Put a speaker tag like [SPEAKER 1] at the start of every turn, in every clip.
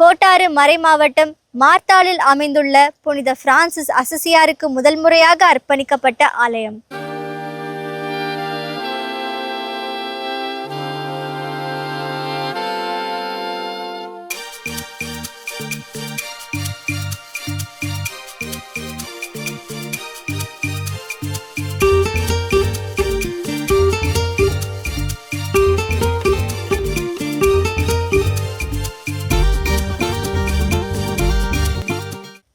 [SPEAKER 1] கோட்டாறு மறைமாவட்டம் மார்த்தாலில் அமைந்துள்ள புனித பிரான்சிஸ் அசசியாருக்கு முதல் முறையாக அர்ப்பணிக்கப்பட்ட ஆலயம்.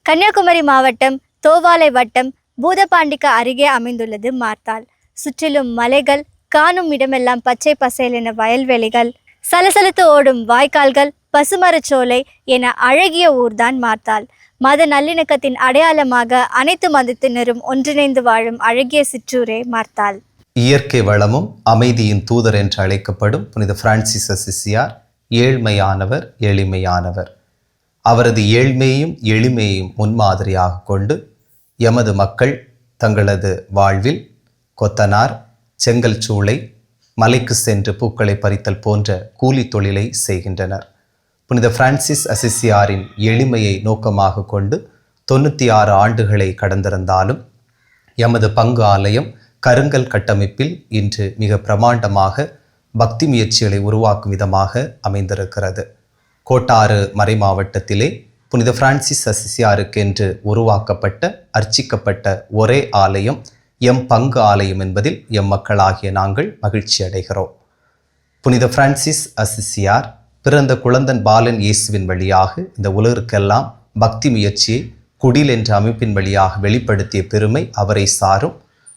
[SPEAKER 1] கன்னியாகுமரி மாவட்டம் தோவாலை வட்டம் பூதபாண்டிக்கு அருகே அமைந்துள்ளது மார்த்தால். சுற்றிலும் மலைகள் காணும் இடமெல்லாம் பச்சை பசேலென வயல்வெளிகள் சலசலத்து ஓடும் வாய்க்கால்கள் பசுமரச்சோலை என அழகிய ஊர்தான் மார்த்தால். மத நல்லிணக்கத்தின் அடையாளமாக அனைத்து மதத்தினரும் ஒன்றிணைந்து வாழும் அழகிய சிற்றூரே மார்த்தால்.
[SPEAKER 2] இயற்கை வளமும் அமைதியின் தூதர் என்று அழைக்கப்படும் புனித பிரான்சிஸ் அசிசியார் ஏழ்மையானவர் எளிமையானவர். அவரது ஏழ்மையையும் எளிமையையும் முன்மாதிரியாக கொண்டு எமது மக்கள் தங்களது வாழ்வில் கொத்தனார் செங்கல் சூளை மலைக்கு சென்று பூக்களை பறித்தல் போன்ற கூலி தொழிலை செய்கின்றனர். புனித பிரான்சிஸ் அசிசியாரின் எளிமையை நோக்கமாக கொண்டு தொண்ணூற்றி ஆறு ஆண்டுகளை கடந்திருந்தாலும் எமது பங்கு ஆலயம் கருங்கல் கட்டமைப்பில் இன்று மிக பிரமாண்டமாக பக்தி முயற்சிகளை உருவாக்கும் விதமாக அமைந்திருக்கிறது. கோட்டாறு மறைமாவட்டத்திலே புனித பிரான்சிஸ் அசிசியாருக்கென்று உருவாக்கப்பட்ட அர்ச்சிக்கப்பட்ட ஒரே ஆலயம் எம் பங்கு ஆலயம் என்பதில் எம் மக்களாகிய நாங்கள் மகிழ்ச்சி அடைகிறோம். புனித பிரான்சிஸ் அசிசியார் பிறந்த குழந்தன் பாலன் இயேசுவின் வழியாக இந்த உலகிற்கெல்லாம் பக்தி முயற்சியை குடில் என்ற அமைப்பின் வழியாக வெளிப்படுத்திய பெருமை அவரை சாரும்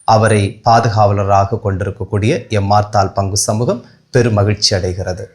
[SPEAKER 2] அவரை பாதுகாவலராக கொண்டிருக்கக்கூடிய எம் மார்த்தால் பங்கு சமூகம் பெரும் மகிழ்ச்சி அடைகிறது.